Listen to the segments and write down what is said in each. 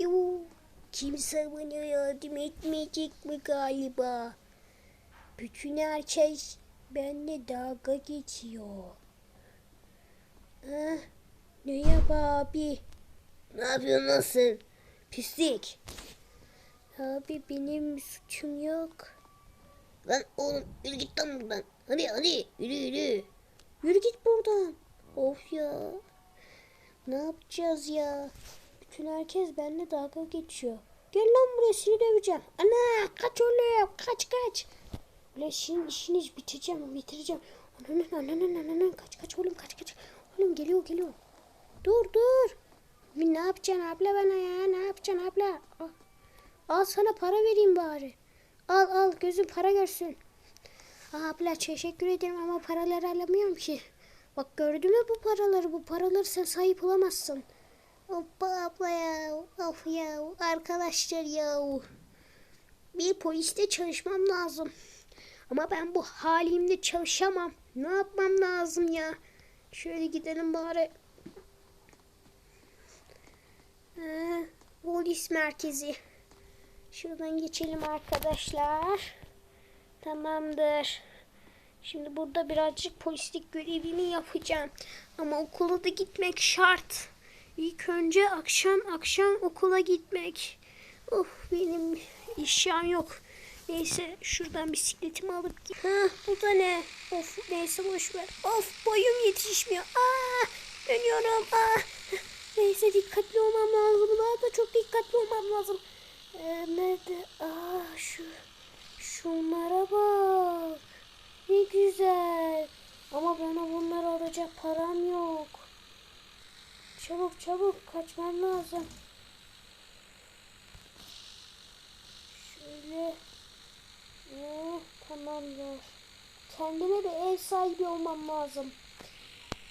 Yuh, Kimse bana yardım etmeyecek mi galiba? Bütün herkes benimle dalga geçiyor. Ah, merhaba abi. Ne yapıyorsun nasıl? Pislik. Abi benim suçum yok. Lan oğlum yürü git lan buradan. Hadi hadi yürü yürü. Yürü git buradan. Of ya. Ne yapacağız ya? Bütün herkes benimle dalga geçiyor. Gel lan buraya seni döveceğim. Ana kaç oğlum kaç kaç. Ulan şimdi işiniz bitireceğim bitireceğim. Ananın ananın ananın kaç kaç oğlum kaç kaç. Oğlum geliyor geliyor. Dur dur. Ne yapacaksın abla bana ya ne yapacaksın abla. Al, al sana para vereyim bari. Al al gözün para görsün. Abla teşekkür ederim ama paraları alamıyorum ki. Bak gördün mü bu paraları? Bu paraları sen sahip olamazsın. Hoppa abla ya. Of ya. Arkadaşlar ya. Bir poliste çalışmam lazım. Ama ben bu halimle çalışamam. Ne yapmam lazım ya? Şöyle gidelim bari. Ee, polis merkezi. Şuradan geçelim arkadaşlar. Tamamdır. Şimdi burada birazcık polislik görevimi yapacağım. Ama okula da gitmek şart. İlk önce akşam akşam okula gitmek. Of benim işim yok. Neyse şuradan bisikletimi alıp git. Ha bu da ne? Of neyse boş ver. Of boyum yetişmiyor. Aa dönüyorum. Aa. Neyse dikkatli olmam lazım. Daha da çok dikkatli olmam lazım. Ee, nerede? Aa şu şunlara bak. Ne güzel. Ama bana bunları alacak param yok. Çabuk çabuk kaçmam lazım. Şöyle. Oh, tamamdır. Kendime de ev sahibi olmam lazım.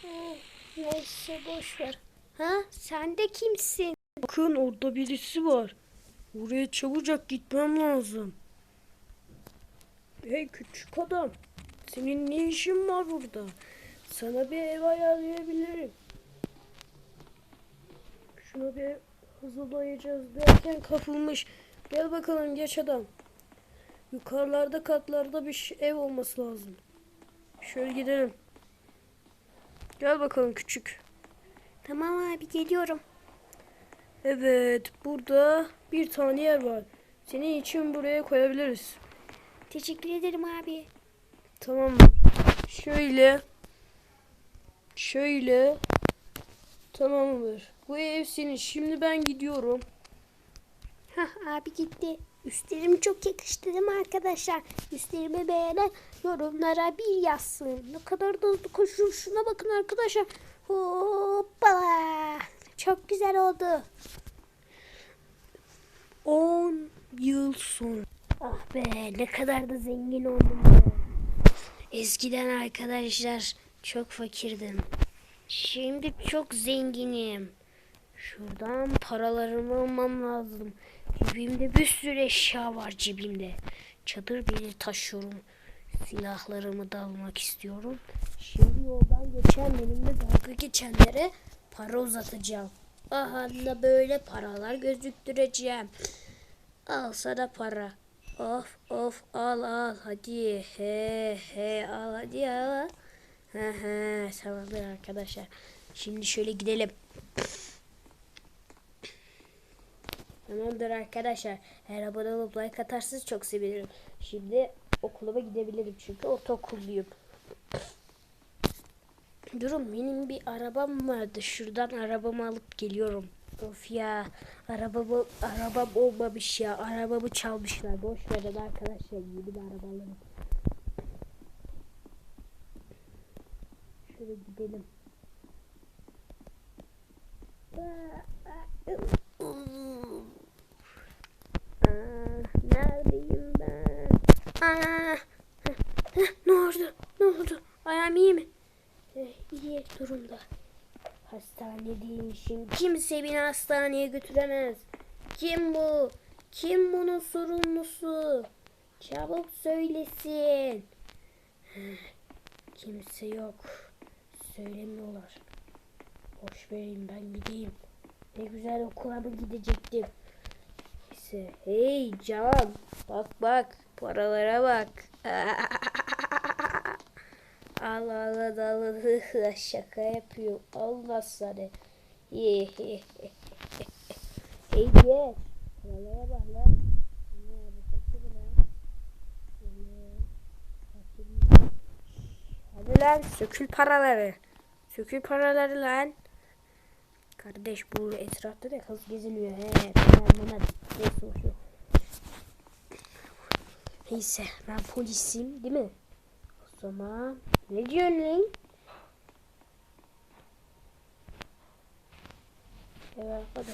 Eh, Neyse boş ver. Ha sen de kimsin? Bakın orada birisi var. Oraya çabucak gitmem lazım. Hey küçük adam. Senin ne işin var burada? Sana bir ev ayarlayabilirim. Şunu bir hazırlayacağız derken kapılmış. Gel bakalım geç adam. Yukarılarda katlarda bir ev olması lazım. Şöyle gidelim. Gel bakalım küçük. Tamam abi geliyorum. Evet, burada bir tane yer var. Senin için buraya koyabiliriz. Teşekkür ederim abi. Tamam. Şöyle. Şöyle. Tamamdır. Bu ev senin. Şimdi ben gidiyorum. Hah abi gitti. Üstlerimi çok yakıştı değil mi arkadaşlar? Üstlerimi beğenen yorumlara bir yazsın. Ne kadar da hızlı koşuyorum. Şuna bakın arkadaşlar. Hoppala. Çok güzel oldu. 10 yıl sonra. Ah be ne kadar da zengin oldum. Eskiden arkadaşlar çok fakirdim. Şimdi çok zenginim. Şuradan paralarımı almam lazım. Cebimde bir sürü eşya var cebimde. Çadır bile taşıyorum. Silahlarımı da almak istiyorum. Şimdi yoldan geçen benimle dalga geçenlere para uzatacağım. Aha da böyle paralar gözüktüreceğim. Al sana para. Of of al al hadi he he al hadi al. He he tamamdır arkadaşlar. Şimdi şöyle gidelim. Tamamdır arkadaşlar. Eğer abone olup like atarsanız çok sevinirim. Şimdi okuluma gidebilirim çünkü ortaokulluyum. Durun benim bir arabam vardı. Şuradan arabamı alıp geliyorum. Of ya arabamı arabam olmamış ya. Arabamı çalmışlar. Boş verin arkadaşlar. Yeni bir araba alalım. Şöyle gidelim. Aa, neredeyim ben? Aa, heh, ne oldu? Ne oldu? Ayağım iyi mi? Eh, iyi durumda. Hastanedeymişim. Kimse beni hastaneye götüremez. Kim bu? Kim bunun sorumlusu? Çabuk söylesin. Kimse yok. Söylemiyorlar. Boş verin ben gideyim. Ne güzel okula mı gidecektim. Neyse. Hey Can. Bak bak. Paralara bak. al al al al. Şaka yapıyor. Allah sana. hey diye. Paralara bak lan. Hadi lan sökül paraları. Sökül paraları lan. Kardeş bu etrafta da kız geziniyor. He tamam bana neyse ben polisim değil mi? O zaman ne diyorsun lan? Evet hadi.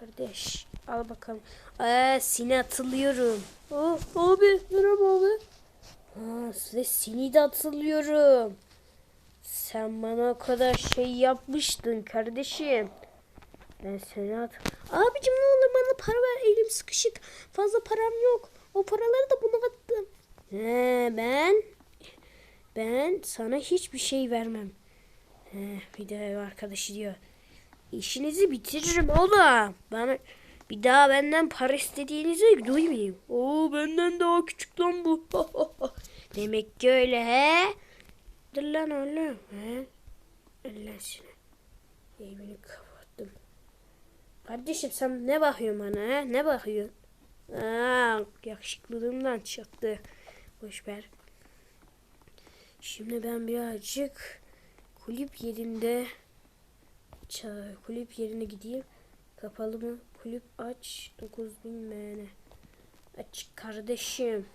Kardeş al bakalım. Aa seni hatırlıyorum. Aa, abi merhaba abi. Ha, size seni de hatırlıyorum. Sen bana o kadar şey yapmıştın kardeşim. Ben seni hat... Abicim ne olur bana para ver elim sıkışık. Fazla param yok. O paraları da buna attım. He, ben ben sana hiçbir şey vermem. He, bir de ev arkadaşı diyor. İşinizi bitiririm oğlum. Bana bir daha benden para istediğinizi duymayayım. Oo benden daha küçük lan bu. Demek ki öyle he. Dur lan oğlum. He? Allah seni. Evini kapattım. Kardeşim sen ne bakıyorsun bana he? Ne bakıyorsun? Aa, yakışıklılığımdan çıktı. Boş ver. Şimdi ben birazcık kulüp yerinde kulüp yerine gideyim. Kapalı mı? Kulüp aç. 9000 MN. Aç kardeşim.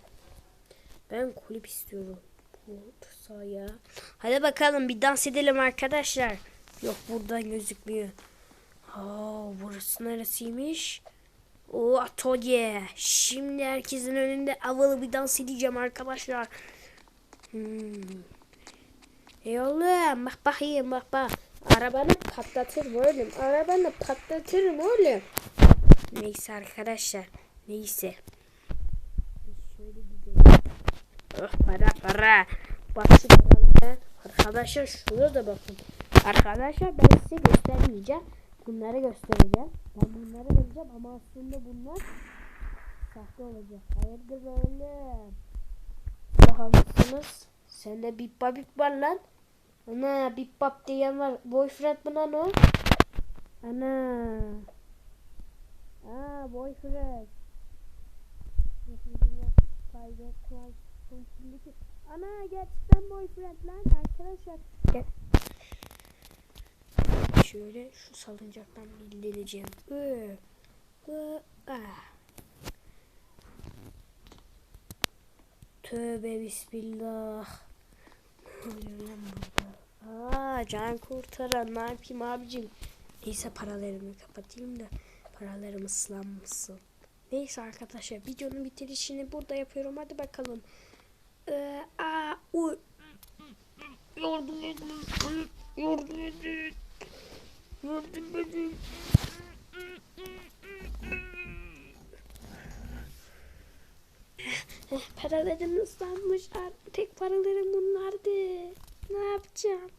Ben kulüp istiyorum. Kulüp sahaya. Hadi bakalım bir dans edelim arkadaşlar. Yok buradan gözükmüyor. Aa, burası neresiymiş? O atölye. Şimdi herkesin önünde havalı bir dans edeceğim arkadaşlar. Hmm. Ey oğlum bak bakayım bak bak. Arabanı patlatırım oğlum. Arabanı patlatırım oğlum. Neyse arkadaşlar. Neyse. Biz şöyle gidelim. Oh para para. Bak şu paralara. Arkadaşlar şurada da bakın. Arkadaşlar ben size göstermeyeceğim. Bunları göstereceğim. Ben bunları vereceğim ama aslında bunlar sahte olacak. Hayırdır oğlum? Daha mısınız? Sende bip bap bip var lan. Ana bip bap diyen var. Boyfriend mi lan o? Ana. Aa boyfriend. Ana gerçekten boyfriend lan arkadaşlar. Gel. Şöyle şu salıncaktan bildireceğim. Ö, ö, ah. Tövbe bismillah. Aa can kurtaran ne yapayım abicim. Neyse paralarımı kapatayım da paralarım ıslanmasın. Neyse arkadaşlar videonun bitirişini burada yapıyorum. Hadi bakalım. Ee, aa, u. Yardım edin. Yardım edin. Yardım edin. Paralarım ıslanmış. Tek paralarım bunlardı. Ne yapacağım?